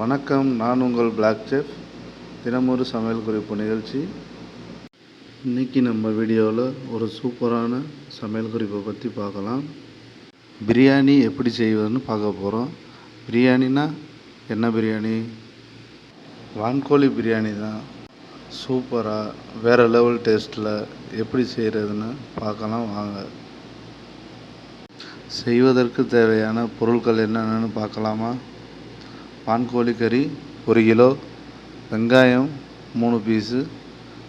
வணக்கம் நான் உங்கள் பிளாக் செஃப் தினமொரு சமையல் குறிப்பு நிகழ்ச்சி. இன்றைக்கி நம்ம வீடியோவில் ஒரு சூப்பரான சமையல் குறிப்பை பற்றி பார்க்கலாம். பிரியாணி எப்படி செய்வதுன்னு பார்க்க போகிறோம் பிரியாணினா என்ன பிரியாணி? வான்கோழி பிரியாணி தான். சூப்பராக வேறு லெவல் டேஸ்ட்டில் எப்படி செய்கிறதுன்னு பார்க்கலாம் வாங்க. செய்வதற்கு தேவையான பொருட்கள் என்னென்னு பார்க்கலாமா? வான்கோழி கறி ஒரு கிலோ. வெங்காயம் மூணு பீஸு.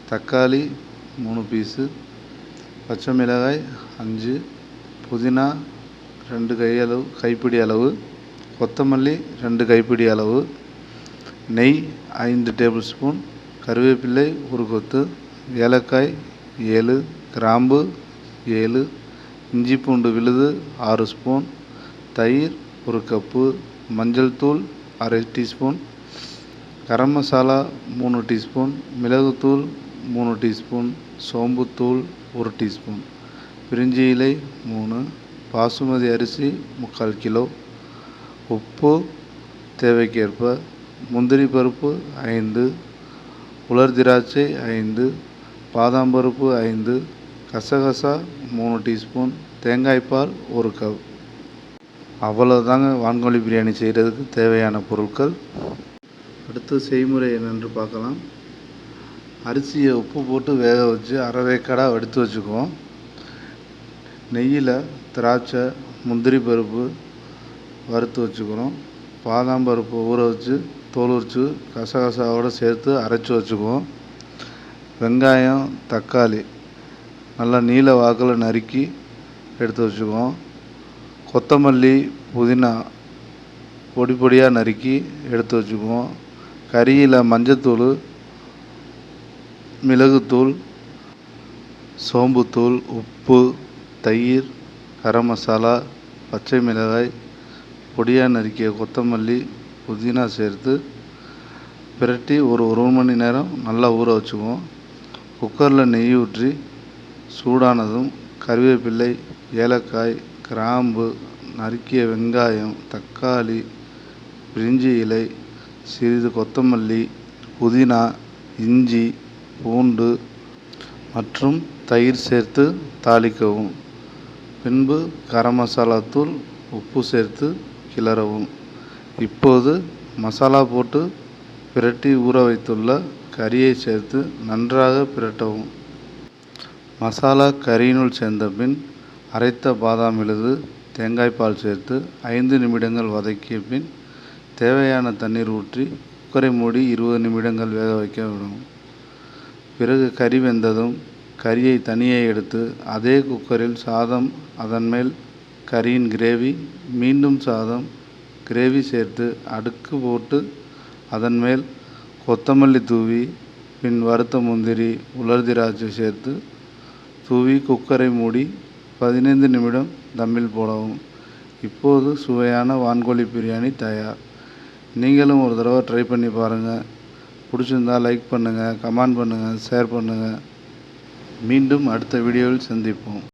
தக்காளி மூணு பீஸு. பச்சை மிளகாய் அஞ்சு. புதினா ரெண்டு கையளவு கைப்பிடி அளவு. கொத்தமல்லி ரெண்டு கைப்பிடி அளவு. நெய் ஐந்து டேபிள் ஸ்பூன். கருவேப்பிள்ளை ஒரு கொத்து. ஏலக்காய் ஏழு. கிராம்பு ஏழு. இஞ்சி பூண்டு விழுது ஆறு ஸ்பூன். தயிர் ஒரு கப்பு. மஞ்சள் தூள் அரை டீஸ்பூன் கரம் மசாலா மூணு டீஸ்பூன் மிளகுத்தூள் மூணு டீஸ்பூன் சோம்புத்தூள் ஒரு டீஸ்பூன் பிரிஞ்சி இலை மூணு பாசுமதி அரிசி முக்கால் கிலோ உப்பு தேவைக்கேற்ப முந்திரி பருப்பு ஐந்து உலர் திராட்சை ஐந்து பாதாம் பருப்பு ஐந்து கசகசா மூணு டீஸ்பூன் தேங்காய்பால் ஒரு கப். அவ்வளோதாங்க வான்கோழி பிரியாணி செய்கிறதுக்கு தேவையான பொருட்கள். அடுத்து செய்முறை என்னென்று பார்க்கலாம். அரிசியை உப்பு போட்டு வேக வச்சு அரைவேக்காடாக எடுத்து வச்சுக்குவோம். நெய்யில் திராட்சை முந்திரி பருப்பு வறுத்து வச்சுக்கிறோம். பாதாம் பருப்பு ஊற வச்சு தோல் உரித்து கசகசாவோடு சேர்த்து அரைச்சி வச்சுக்குவோம். வெங்காயம் தக்காளி நல்லா நீல வாக்கில் நறுக்கி எடுத்து வச்சுக்குவோம். கொத்தமல்லி புதினா பொடி பொடியாக நறுக்கி எடுத்து வச்சுக்குவோம். கறியில் மஞ்சத்தூள் மிளகுத்தூள் சோம்புத்தூள் உப்பு தயிர் கரம் மசாலா பச்சை மிளகாய் பொடியாக நறுக்கிய கொத்தமல்லி புதினா சேர்த்து பிரட்டி ஒரு ஒரு மணி நேரம் நல்லா ஊற வச்சுக்குவோம். குக்கரில் நெய் ஊற்றி சூடானதும் கருவேப்பிள்ளை ஏலக்காய் கிராம்பு நறுக்கிய வெங்காயம் தக்காளி பிரிஞ்சி இலை சிறிது கொத்தமல்லி புதினா இஞ்சி பூண்டு மற்றும் தயிர் சேர்த்து தாளிக்கவும். பின்பு கரம் மசாலா தூள் உப்பு சேர்த்து கிளறவும். இப்போது மசாலா போட்டு பிரட்டி ஊற வைத்துள்ள கறியை சேர்த்து நன்றாக பிரட்டவும். மசாலா கறியினுள் சேர்ந்த பின் அரைத்த பாதாம் விழுது தேங்காய் பால் சேர்த்து ஐந்து நிமிடங்கள் வதக்கிய பின் தேவையான தண்ணீர் ஊற்றி குக்கரை மூடி இருபது நிமிடங்கள் வேக வைக்க விடும் பிறகு கறி வெந்ததும் கறியை தனியே எடுத்து அதே குக்கரில் சாதம் அதன் மேல் கறியின் கிரேவி மீண்டும் சாதம் கிரேவி சேர்த்து அடுக்கு போட்டு அதன் மேல் கொத்தமல்லி தூவி பின் வறுத்த முந்திரி உலர் திராட்சை சேர்த்து தூவி குக்கரை மூடி பதினைந்து நிமிடம் தம்மில் போடவும். இப்போது சுவையான வான்கோழி பிரியாணி தயார். நீங்களும் ஒரு தடவை ட்ரை பண்ணி பாருங்கள் பிடிச்சிருந்தா லைக் பண்ணுங்கள் கமெண்ட் பண்ணுங்கள் ஷேர் பண்ணுங்கள் மீண்டும் அடுத்த வீடியோவில் சந்திப்போம்.